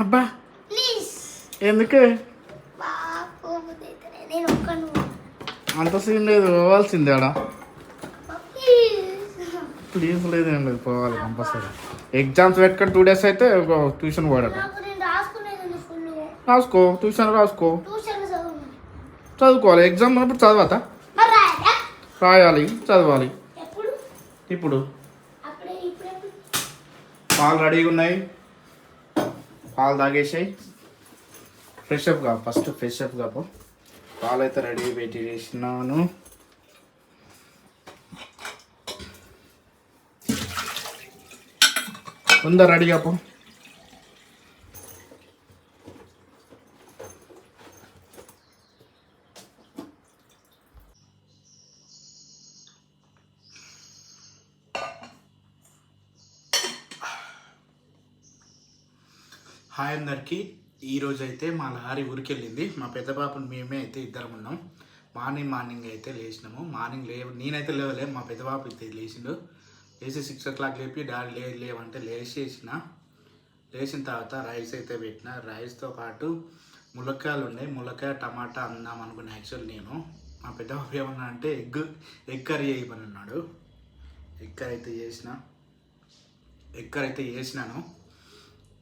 అబ్బా. ప్లీజ్. ఎందుకు? అంత సీన్ లేదు పోవాల్సిందే ఆడ. ప్లీజ్. లేదు ఏం లేదు పోవాలి కంపల్సరీ ఎగ్జామ్స్ పెట్టుకొని టూ డేస్ అయితే ట్యూషన్ పోడట రాసుకో ట్యూషన్ రాసుకో. చదువుకోవాలి ఎగ్జామ్ ఉన్నప్పుడు చదవత? రాయాలి చదవాలి. ఇప్పుడు? పాలు రెడీగా ఉన్నాయి. పాలు తాగేసాయి. ఫ్రెష్ అప్ కా ఫస్ట్ ఫ్రెష్ అప్ కాపు పాలు అయితే రెడీ పెట్టి చేసినాను. ఉందా రెడీ కాపు హాయ్ అందరికీ. ఈరోజు అయితే మా లారీ ఊరికి వెళ్ళింది మా పెద్ద పాపను మేమే అయితే ఇద్దరం ఉన్నాం. మార్నింగ్ మార్నింగ్ అయితే లేచినాము. మార్నింగ్ లే నేనైతే లేవలే మా పెద్ద పాప అయితే లేచిండు. లేచి సిక్స్ ఓ క్లాక్ లేపి డాడీ లే లేవంటే లేచేసిన. లేచిన తర్వాత రైస్ అయితే పెట్టిన. రైస్తో పాటు ములక్కాయలు ఉన్నాయి. ములక్కాయ టమాటా అందాం అనుకున్న యాక్చువల్ నేను. మా పెద్ద పాప ఏమన్నా అంటే ఎగ్ ఎగ్ కర్రీ చేయమని అన్నాడు. ఎగ్ కర్రీ అయితే చేసిన. ఎగ్ కర్రీ అయితే చేసినాను.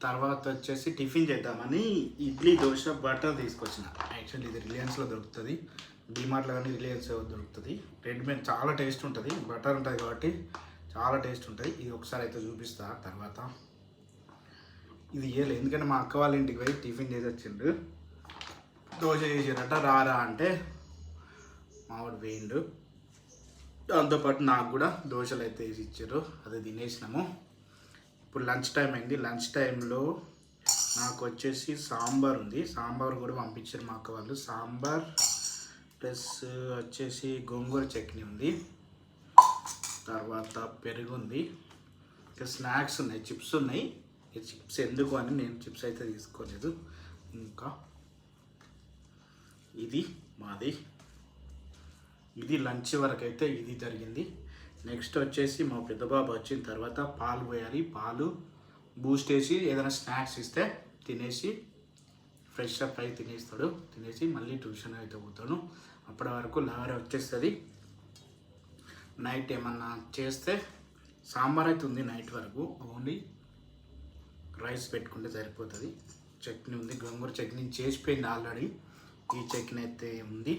తర్వాత వచ్చేసి టిఫిన్ చేద్దామని ఇడ్లీ దోశ బటర్ తీసుకొచ్చిన. యాక్చువల్లీ ఇది రిలయన్స్లో దొరుకుతుంది. డిమార్ట్లో కానీ రిలయన్స్ దొరుకుతుంది. రెడీమేడ్ చాలా టేస్ట్ ఉంటుంది. బటర్ ఉంటుంది కాబట్టి చాలా టేస్ట్ ఉంటుంది. ఇది ఒకసారి అయితే చూపిస్తా తర్వాత. ఇది ఏలే ఎందుకంటే మా అక్క వాళ్ళ ఇంటికి పోయి టిఫిన్ చేసి వచ్చిండు. దోశ చేసారట రారా అంటే మావాడు వేయిండు దాంతోపాటు నాకు కూడా దోశలు అయితే వేసి ఇచ్చారు. అది తినేసినాము. ఇప్పుడు లంచ్ టైం అయింది. లంచ్ టైంలో నాకు వచ్చేసి సాంబార్ ఉంది. సాంబార్ కూడా పంపించారు మా అక్క వాళ్ళు. సాంబార్ ప్లస్ వచ్చేసి గోంగూర చట్నీ ఉంది. తర్వాత పెరుగు ఉంది. ఇంకా స్నాక్స్ ఉన్నాయి. చిప్స్ ఉన్నాయి. ఈ చిప్స్ ఎందుకు అని నేను చిప్స్ అయితే తీసుకోలేదు. ఇంకా ఇది మాది. ఇది లంచ్ వరకు అయితే ఇది జరిగింది. నెక్స్ట్ వచ్చేసి మా పెద్దబాబు వచ్చిన తర్వాత పాలు పోయాలి. పాలు బూస్ట్ వేసి ఏదైనా స్నాక్స్ ఇస్తే తినేసి ఫ్రెష్ అప్ అయి తినేస్తాడు. తినేసి మళ్ళీ ట్యూషన్ అయితే పోతాను అప్పటి వరకు లారీ వచ్చేస్తుంది. నైట్ ఏమన్నా చేస్తే సాంబార్ అయితే ఉంది నైట్ వరకు. ఓన్లీ రైస్ పెట్టుకుంటే సరిపోతుంది. చట్నీ ఉంది. గంగూర చట్నీ చేసిపోయింది ఆల్రెడీ ఈ చట్నీ అయితే ఉంది.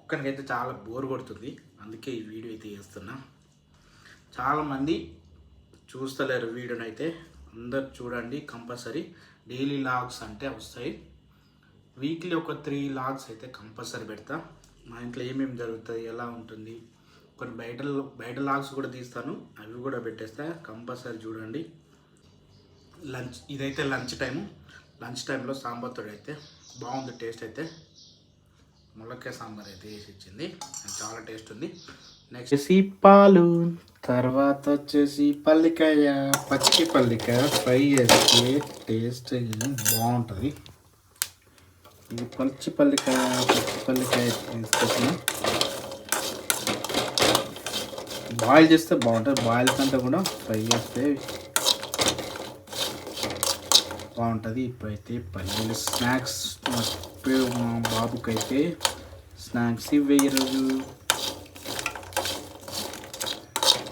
ఒక్కనికైతే చాలా బోర్ కొడుతుంది. అందుకే ఈ వీడియో అయితే చేస్తున్నా. చాలామంది చూస్తలేరు వీడియోని అయితే అందరు చూడండి కంపల్సరీ. డైలీ లాగ్స్ అంటే వస్తాయి. వీక్లీ ఒక త్రీ లాగ్స్ అయితే కంపల్సరీ పెడతా. మా ఇంట్లో ఏమేమి జరుగుతుంది ఎలా ఉంటుంది కొన్ని బయట బయట లాగ్స్ కూడా తీస్తాను. అవి కూడా పెట్టేస్తా. కంపల్సరీ చూడండి. లంచ్ ఇదైతే లంచ్ టైము. లంచ్ టైంలో సాంబార్తో అయితే బాగుంది టేస్ట్ అయితే. ములక్కాయ సాంబార్ అయితే వేసి ఇచ్చింది చాలా టేస్ట్ ఉంది. నెక్స్ట్ వచ్చేసి పాలు తర్వాత వచ్చేసి పల్లికాయ పచ్చి పల్లికాయ ఫ్రై చేస్తే టేస్ట్ బాగుంటుంది. ఇది పచ్చి పల్లికాయ పచ్చి పల్లికాయ తీసుకొచ్చిన. బాయిల్ చేస్తే బాగుంటుంది. బాయిల్ కంటే కూడా ఫ్రై చేస్తే బాగుంటుంది. ఇప్పుడైతే పల్లీలు స్నాక్స్ మా మా బాబుకైతే స్నాక్స్ ఇవ్వే ఈరోజు.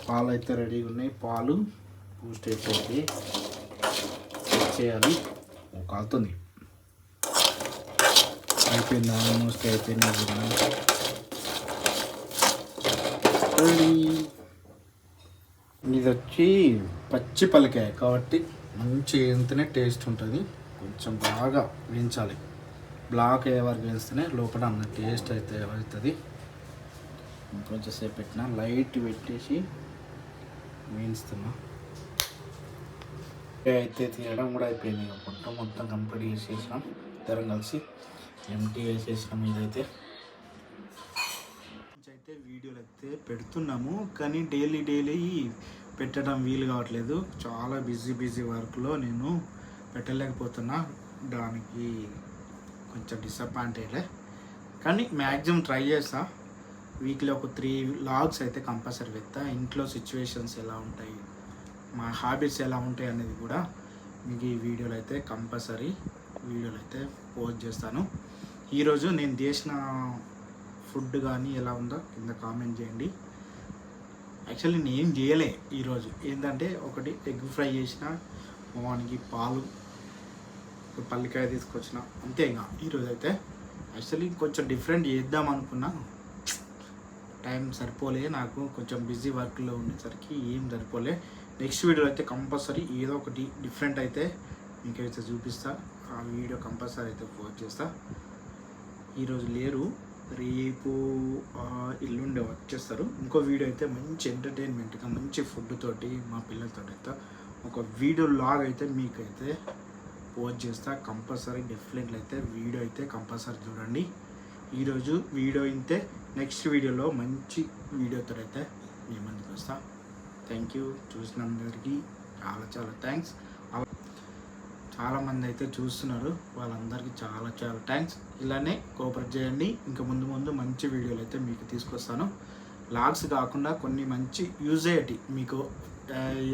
పాలు అయితే రెడీగా ఉన్నాయి. పాలు బూస్ట్ అయితే చేయాలి. కాలుతుంది. అయిపోయింది. ఆల్మోస్ట్ అయిపోయింది ఇది వచ్చి పచ్చి పలికాయ కాబట్టి మంచి వేస్తేనే టేస్ట్ ఉంటుంది. కొంచెం బాగా వేయించాలి. బ్లాక్ అయ్యే వరకు వేస్తేనే లోపల అన్న టేస్ట్ అయితే అవుతుంది. కొంచెం సేపు పెట్టిన లైట్ పెట్టేసి వేయిస్తున్నా అయితే తీయడం కూడా అయిపోయింది. మొత్తం మొత్తం కంప్లీట్ చేసేసినాం. ఇద్దరం కలిసి ఎంటీ వేసేసినాం ఇదైతే. అయితే వీడియోలు అయితే పెడుతున్నాము. కానీ డైలీ డైలీ పెట్టడం వీలు కావట్లేదు. చాలా బిజీ బిజీ వర్క్లో నేను పెట్టలేకపోతున్నా. దానికి కొంచెం డిసప్పాయింటెడ్ కానీ మ్యాక్సిమం ట్రై చేస్తా. వీక్లీ ఒక త్రీ లాగ్స్ అయితే కంపల్సరీ పెడతా ఇంట్లో సిచ్యువేషన్స్ ఎలా ఉంటాయి మా హాబీస్ ఎలా ఉంటాయి అనేది కూడా మీకు ఈ వీడియోలో అయితే కంపల్సరీ వీడియోలు అయితే పోస్ట్ చేస్తాను. ఈరోజు నేను చేసిన ఫుడ్ కానీ ఎలా ఉందో కింద కామెంట్ చేయండి. యాక్చువల్లీ నేను ఏం చేయలే ఈరోజు ఏంటంటే ఒకటి ఎగ్ ఫ్రై చేసిన మొహానికి పాలు ఒక పల్లికాయ తీసుకొచ్చిన. అంతే ఇంకా. ఈరోజు అయితే యాక్చువల్లీ కొంచెం డిఫరెంట్ చేద్దాం అనుకున్నా. టైం సరిపోలే నాకు. కొంచెం బిజీ వర్క్లో ఉండేసరికి ఏం సరిపోలే. నెక్స్ట్ వీడియోలో అయితే కంపల్సరీ ఏదో ఒకటి డిఫరెంట్ అయితే మీకైతే చూపిస్తా. ఆ వీడియో కంపల్సరీ అయితే పోస్ట్ చేస్తా. ఈరోజు లేరు. రేపు ఇల్లుండే ఎల్లుండి వచ్చేస్తారు. ఇంకో వీడియో అయితే మంచి ఎంటర్టైన్మెంట్గా మంచి ఫుడ్ తోటి మా పిల్లలతో అయితే. ఒక వీడియో లాగ్ అయితే మీకైతే పోస్ట్ చేస్తా. కంపల్సరీ డెఫినెట్లీ అయితే వీడియో అయితే కంపల్సరీ చూడండి. ఈరోజు వీడియో అయితే నెక్స్ట్ వీడియోలో మంచి వీడియోతో అయితే మీ ముందుకు వస్తా. థ్యాంక్ యూ చూసినందరికీ చాలా చాలా థ్యాంక్స్ చాలామంది అయితే చూస్తున్నారు. వాళ్ళందరికీ చాలా చాలా థ్యాంక్స్ ఇలానే కోఆపరేట్ చేయండి. ఇంకా ముందు ముందు మంచి వీడియోలు అయితే మీకు తీసుకొస్తాను. లాగ్స్ కాకుండా కొన్ని మంచి యూజ్ అయ్యేటి. మీకు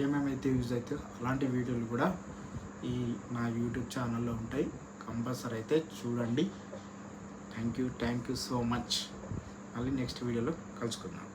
ఏమేమైతే యూజ్ అవుతాయో అలాంటి వీడియోలు కూడా ఈ నా యూట్యూబ్ ఛానల్లో ఉంటాయి. కంపల్సరీ అయితే చూడండి. Thank you thank you so much మళ్ళీ నెక్స్ట్ వీడియోలో కలుసుకుందాం.